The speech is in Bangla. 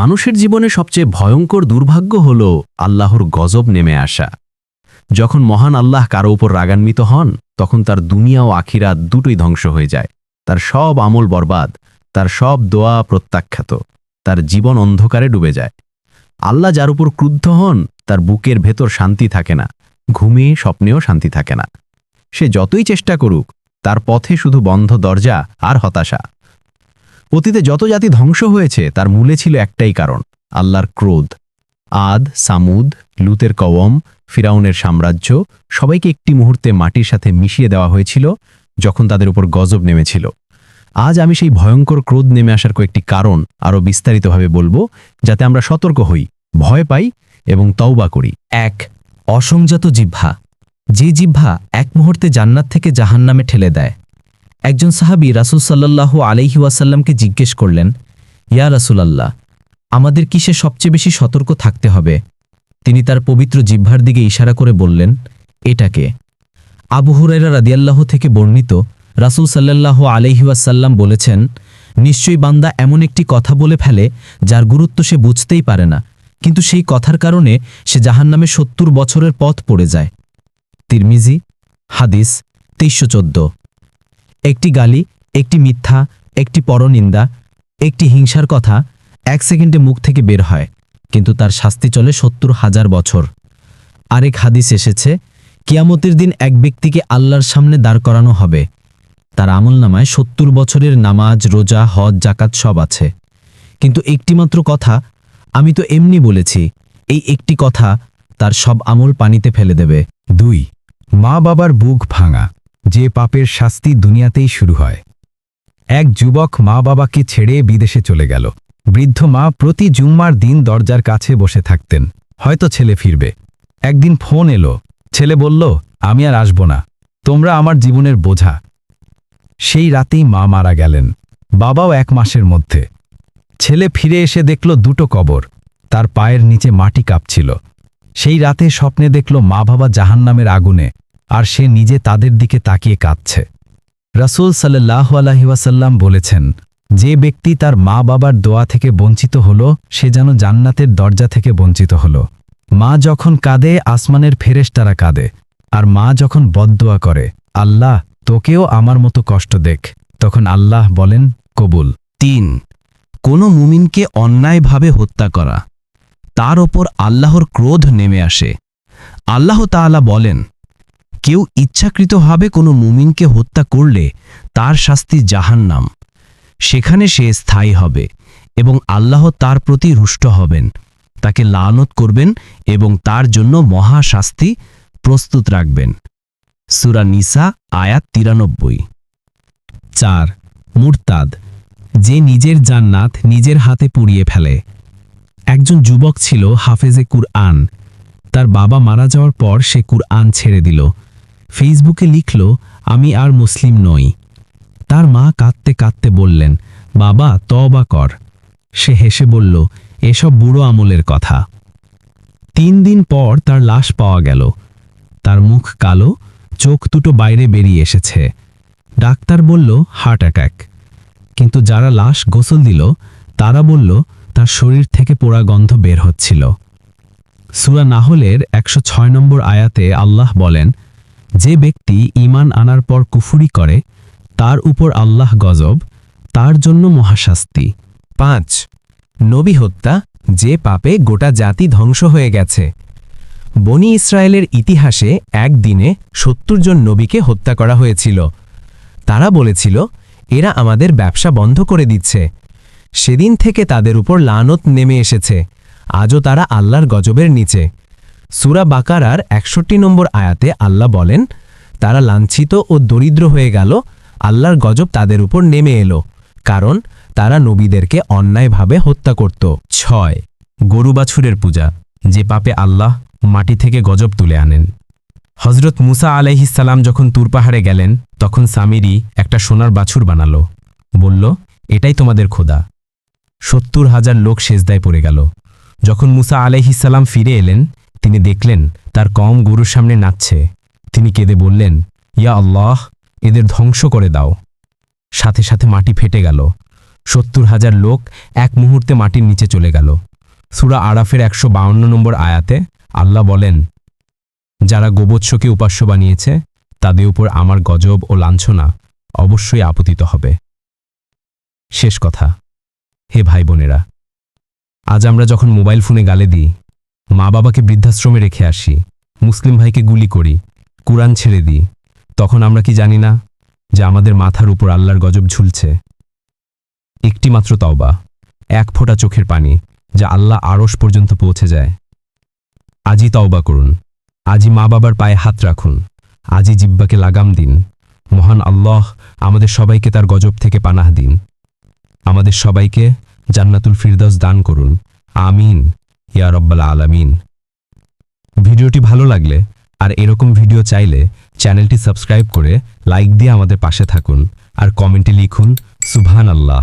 মানুষের জীবনে সবচেয়ে ভয়ঙ্কর দুর্ভাগ্য হল আল্লাহর গজব নেমে আসা। যখন মহান আল্লাহ কারও উপর রাগান্বিত হন, তখন তার দুনিয়া ও আখিরাত দুটোই ধ্বংস হয়ে যায়। তার সব আমল বরবাদ, তার সব দোয়া প্রত্যাখ্যাত, তার জীবন অন্ধকারে ডুবে যায়। আল্লাহ যার উপর ক্রুদ্ধ হন, তার বুকের ভেতর শান্তি থাকে না, ঘুমে স্বপ্নেও শান্তি থাকে না। সে যতই চেষ্টা করুক, তার পথে শুধু বন্ধ দরজা আর হতাশা। অতীতে যত জাতি ধ্বংস হয়েছে, তার মূলে ছিল একটাই কারণ, আল্লাহর ক্রোধ। আদ, সামুদ, লুতের কওম, ফিরাউনের সাম্রাজ্য, সবাইকে একটি মুহূর্তে মাটির সাথে মিশিয়ে দেওয়া হয়েছিল, যখন তাদের উপর গজব নেমেছিল। আজ আমি সেই ভয়ঙ্কর ক্রোধ নেমে আসার কয়েকটি কারণ আরও বিস্তারিতভাবে বলব, যাতে আমরা সতর্ক হই, ভয় পাই এবং তওবা করি। এক, অসংযত জিহ্বা। যে জিহ্বা এক মুহূর্তে জান্নাত থেকে জাহান্নামে ঠেলে দেয়। একজন সাহাবি রাসূল সাল্লাল্লাহু আলাইহি ওয়াসাল্লামকে জিজ্ঞেস করলেন, ইয়া রাসূলাল্লাহ, আমাদের কিসে সবচেয়ে বেশি সতর্ক থাকতে হবে? তিনি তার পবিত্র জিহ্বার দিকে ইশারা করে বললেন এটাকে আবু হুরাইরা রাদিয়াল্লাহ থেকে বর্ণিত, রাসূল সাল্লাল্লাহু আলাইহি ওয়াসাল্লাম বলেছেন, নিশ্চয়ই বান্দা এমন একটি কথা বলে ফেলে, যার গুরুত্ব সে বুঝতেই পারে না, কিন্তু সেই কথার কারণে সে জাহান্নামে সত্তর বছরের পথ পড়ে যায়। তিরমিজি, হাদিস, তেইশশো একটি গালি, একটি মিথ্যা, একটি পরনিন্দা, একটি হিংসার কথা এক সেকেন্ডে মুখ থেকে বের হয়, কিন্তু তার শাস্তি চলে সত্তর হাজার বছর। আরেক হাদিস এসেছে, কিয়ামতের দিন এক ব্যক্তিকে আল্লাহর সামনে দাঁড় করানো হবে। তার আমলনামায় সত্তর বছরের নামাজ, রোজা, হজ জাকাত সব আছে। কিন্তু একটিমাত্র কথা আমি তো এমনি বলেছি, এই একটি কথা তার সব আমল পানিতে ফেলে দেবে। দুই মা বাবার বুক ভাঙা। যে পাপের শাস্তি দুনিয়াতেই শুরু হয়। এক যুবক মা বাবাকে ছেড়ে বিদেশে চলে গেল। বৃদ্ধ মা প্রতি জুম্মার দিন দরজার কাছে বসে থাকতেন। হয়তো ছেলে ফিরবে। একদিন ফোন এলো। ছেলে বলল, আমি আর আসব না। তোমরা আমার জীবনের বোঝা। সেই রাতেই মা মারা গেলেন। বাবাও এক মাসের মধ্যে। ছেলে ফিরে এসে দেখল দুটো কবর। তার পায়ের নিচে মাটি কাঁপছিল। সেই রাতে স্বপ্নে দেখল মা বাবা জাহান্নামের আগুনে আর সে নিজে তাদের দিকে তাকিয়ে কাঁদছে। রাসূল সাল্লাহ আলহিওয়াসাল্লাম বলেছেন, যে ব্যক্তি তার মা বাবার দোয়া থেকে বঞ্চিত হল, সে যেন জান্নাতের দরজা থেকে বঞ্চিত হল। মা যখন কাঁদে, আসমানের ফেরেশতারা কাঁদে। আর মা যখন বদদোয়া করে, আল্লাহ, তোকেও আমার মতো কষ্ট দেখ। তখন আল্লাহ বলেন, কবুল। তিন, কোনো মুমিনকে অন্যায়ভাবে হত্যা করা। তার ওপর আল্লাহর ক্রোধ নেমে আসে। আল্লাহ তাআলা বলেন কেউ ইচ্ছাকৃতভাবে কোনো মুমিনকে হত্যা করলে তার শাস্তি জাহান্নাম। সেখানে সে স্থায়ী হবে এবং আল্লাহ তার প্রতি রুষ্ট হবেন। তাকে লানত করবেন এবং তার জন্য মহা শাস্তি প্রস্তুত রাখবেন। সুরা নিসা, আয়াত তিরানব্বই। চার, মুরতাদ, যে নিজের জান্নাত নিজের হাতে পুড়িয়ে ফেলে। একজন যুবক ছিল হাফেজে কুরআন। তার বাবা মারা যাওয়ার পর সে কুরআন ছেড়ে দিল। ফেসবুকে লিখল, আমি আর মুসলিম নই। তার মা কাঁদতে কাঁদতে বললেন, বাবা তবা কর। সে হেসে বলল, এসব বুড়ো আমলের কথা। তিন দিন পর তার লাশ পাওয়া গেল। তার মুখ কালো, চোখ দুটো বাইরে বেরিয়ে এসেছে। ডাক্তার বলল, হার্ট অ্যাটাক। কিন্তু যারা লাশ গোসল দিল, তারা বলল, তার শরীর থেকে পোড়া গন্ধ বের হচ্ছিল। সুরা নাহলের একশো ছয় নম্বর আয়াতে আল্লাহ বলেন যে ব্যক্তি ঈমান আনার পর কুফুরি করে, তার উপর আল্লাহ গজব, তার জন্য মহাশাস্তি। পাঁচ, নবী হত্যা, যে পাপে গোটা জাতি ধ্বংস হয়ে গেছে। বনি ইসরায়েলের ইতিহাসে একদিনে সত্তর জন নবীকে হত্যা করা হয়েছিল। তারা বলেছিল, এরা আমাদের ব্যবসা বন্ধ করে দিচ্ছে। সেদিন থেকে তাদের উপর লানত নেমে এসেছে। আজও তারা আল্লাহর গজবের নিচে। সুরা বাকারার একষট্টি নম্বর আয়াতে আল্লাহ বলেন, তারা লাঞ্ছিত ও দরিদ্র হয়ে গেল, আল্লাহর গজব তাদের উপর নেমে এলো, কারণ তারা নবীদেরকে অন্যায়ভাবে হত্যা করত। ছয়, গরু বাছুরের পূজা, যে পাপে আল্লাহ মাটি থেকে গজব তুলে আনেন। হজরত মুসা আলাইহিসাল্লাম যখন তুরপাহাড়ে গেলেন, তখন সামিরি একটা সোনার বাছুর বানালো, বলল, এটাই তোমাদের খোদা। সত্তর হাজার লোক সেজদায় পড়ে গেল। যখন মুসা আলাইহিসাল্লাম ফিরে এলেন তিনি দেখলেন, তার কম গরুর সামনে নাচছে। তিনি কেঁদে বললেন, ইয়া আল্লাহ, এদের ধ্বংস করে দাও। সাথে সাথে মাটি ফেটে গেল। সত্তর হাজার লোক এক মুহূর্তে মাটির নিচে চলে গেল। সুরা আরাফের একশো বাউন্ন নম্বর আয়াতে আল্লাহ বলেন, যারা গোবৎসকে উপাস্য বানিয়েছে, তাদের উপর আমার গজব ও লাঞ্ছনা অবশ্যই আপতিত হবে। শেষ কথা। হে ভাই বোনেরা, আজ আমরা যখন মোবাইল ফোনে গালে দিই মা বাবাকে বৃদ্ধাশ্রমে রেখে আসি। মুসলিম ভাইকে গুলি করি, কুরআন ছেড়ে দিই। তখন আমরা কি জানি না যে আমাদের মাথার উপর আল্লাহর গজব ঝুলছে। একটি মাত্র তওবা, এক ফোঁটা চোখের পানি, যা আল্লাহ আড়স পর্যন্ত পৌঁছে যায়। আজই তওবা করুন, আজই মা বাবার পায়ে হাত রাখুন, আজই জিব্বাকে লাগাম দিন। মহান আল্লাহ আমাদের সবাইকে তার গজব থেকে পানাহ দিন। আমাদের সবাইকে জান্নাতুল ফিরদাস দান করুন। আমিন। ইয়া রব্বাল আলামিন। ভিডিওটি ভালো লাগলে আর এরকম ভিডিও চাইলে চ্যানেলটি সাবস্ক্রাইব করে লাইক দিয়ে আমাদের পাশে থাকুন আর কমেন্টে লিখুন সুবহান আল্লাহ